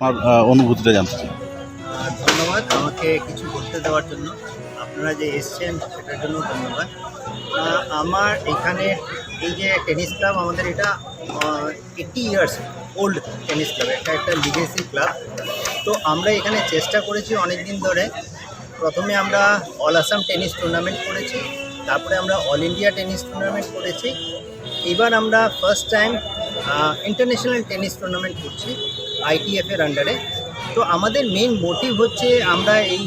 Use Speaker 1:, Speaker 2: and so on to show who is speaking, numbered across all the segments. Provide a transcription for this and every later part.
Speaker 1: আপনার অনুভূতিটা জানতে চাই।
Speaker 2: ধন্যবাদ আমাকে কিছু করতে দেওয়ার জন্য। আপনারা যে এসছেন, সেটার জন্য ধন্যবাদ। আমার এখানে এই যে টেনিস ক্লাব, আমাদের এটা eighty years old tennis club, এটা একটা লিগেসি ক্লাব। তো আমরা এখানে চেষ্টা করেছি অনেক দিন ধরে। প্রথমে আমরা অল আসাম টেনিস টুর্নামেন্ট করেছি, তারপরে আমরা অল ইন্ডিয়া টেনিস টুর্নামেন্ট করেছি। এবার আমরা first time international tennis tournament করছি আইটিএফ এর আন্ডারে তো আমাদের মেন মোটিভ হচ্ছে আমরা এই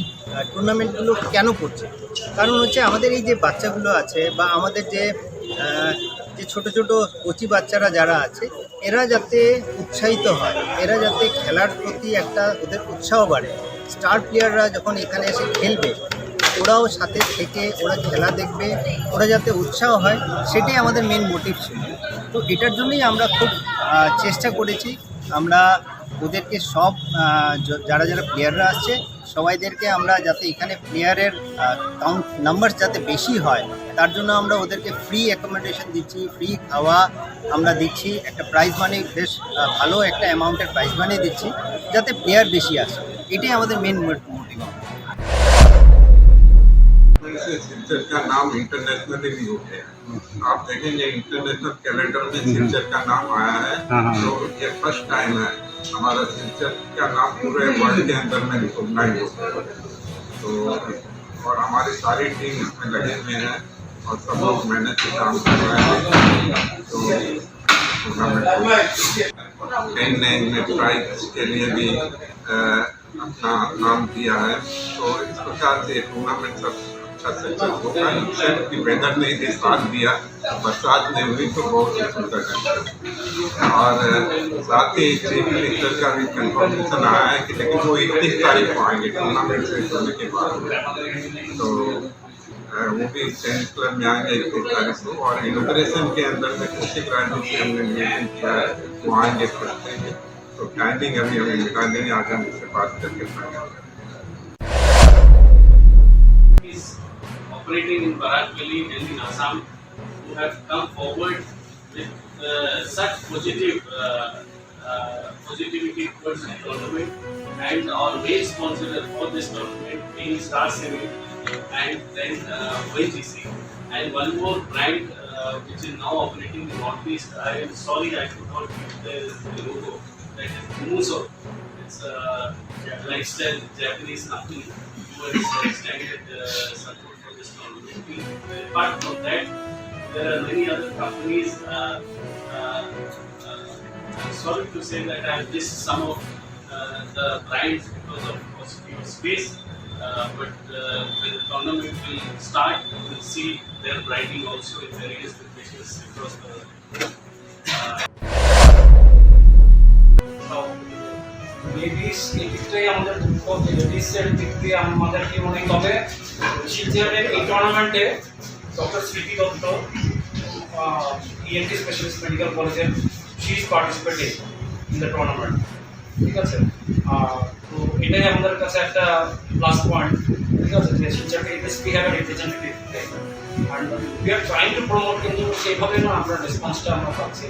Speaker 2: টুর্নামেন্টগুলো কেন করছি? কারণ হচ্ছে আমাদের এই যে বাচ্চাগুলো আছে বা আমাদের যে যে ছোট ছোট কচি বাচ্চারা যারা আছে, এরা যাতে উৎসাহিত হয়, এরা যাতে খেলার প্রতি একটা ওদের উৎসাহ বাড়ে। স্টার প্লেয়াররা যখন এখানে এসে খেলবে ওরাও সাথে থেকে ওরা খেলা দেখবে, ওরা যাতে উৎসাহ হয়, সেটাই আমাদের মেন মোটিভ ছিল। তো এটার জন্যই আমরা খুব চেষ্টা করেছি। আমরা ওদেরকে সব যারা যারা প্লেয়াররা আসছে সবাইদেরকে আমরা যাতে এখানে প্লেয়ারের কাউন্ট নাম্বার যাতে বেশি হয়, তার জন্য আমরা ওদেরকে ফ্রি অ্যাকোমোডেশন দিচ্ছি ফ্রি খাওয়া আমরা দিচ্ছি, একটা প্রাইজ মানি বেশ ভালো একটা অ্যামাউন্টের প্রাইজ মানি দিচ্ছি, যাতে প্লেয়ার বেশি আসে। এটাই আমাদের মেন মোটিভ
Speaker 3: से सिलचर का नाम इंटरनेशनली भी हो। गया आप देखेंगे इंटरनेशनल कैलेंडर में सिलचर का नाम आया है।
Speaker 1: हाँ, हाँ।
Speaker 3: तो ये फ़र्स्ट टाइम है। हमारा सिलचर का नाम पूरे वर्ल्ड के अंदर में रिकॉग्नाइज हो। गया तो और हमारी सारी टीम इसमें लगे हुए हैं और सब लोग मेहनत से काम कर रहे हैं। तो टूर्नामेंट नए प्राइज के लिए भी अपना नाम दिया है। तो इस प्रकार से टूर्नामेंट सब अच्छा से चल होगा कि वेदर ने ये साथ दिया बरसात ने हुई तो बहुत ही सुंदर और साथ ही चीफ मिनिस्टर का भी कंफर्मेशन आया है कि लेकिन वो इकतीस तारीख को आएँगे टूर्नामेंट से होने के बाद तो वो भी टेनिस क्लब में आएँगे इकतीस तारीख को और इनोग्रेशन के अंदर में कौशिक राजू से हमने निवेदन किया है वो आएँगे करते हैं तो टाइमिंग अभी हमें मिला नहीं आज हम इससे बात करके final
Speaker 4: operating in Valley and in Assam who have come forward with uh, such positive uh, uh, positivity towards the tournament and our main sponsor for this tournament being Star Saving and then uh, ONGC and one more brand uh, which is now operating in Northeast. I am sorry I could not give the logo. That is Muso. It's a lifestyle Japanese company who has extended uh, support for this tournament. Apart from that, there are many other companies. Uh, uh, uh, I'm sorry to say that I have missed some of uh, the brands because of of space. Uh, but uh, when the tournament will start, you will see their branding also in various locations across the
Speaker 5: আমাদের লেডিসের দিক দিয়ে আমাদের কি মনে তবে শিলচরের এই টুর্নামেন্টে doctor Smriti Dutta ENT specialist medical কলেজের she is participating in the tournament ঠিক আছে? তো এটাই আমাদের কাছে একটা প্লাস পয়েন্ট ঠিক আছে? যে শিলচরকে ইট হ্যাভ রিপ্রেজেন্টেটিভ কিন্তু সেইভাবে না আমরা রেসপন্সটা আমরা পাচ্ছি।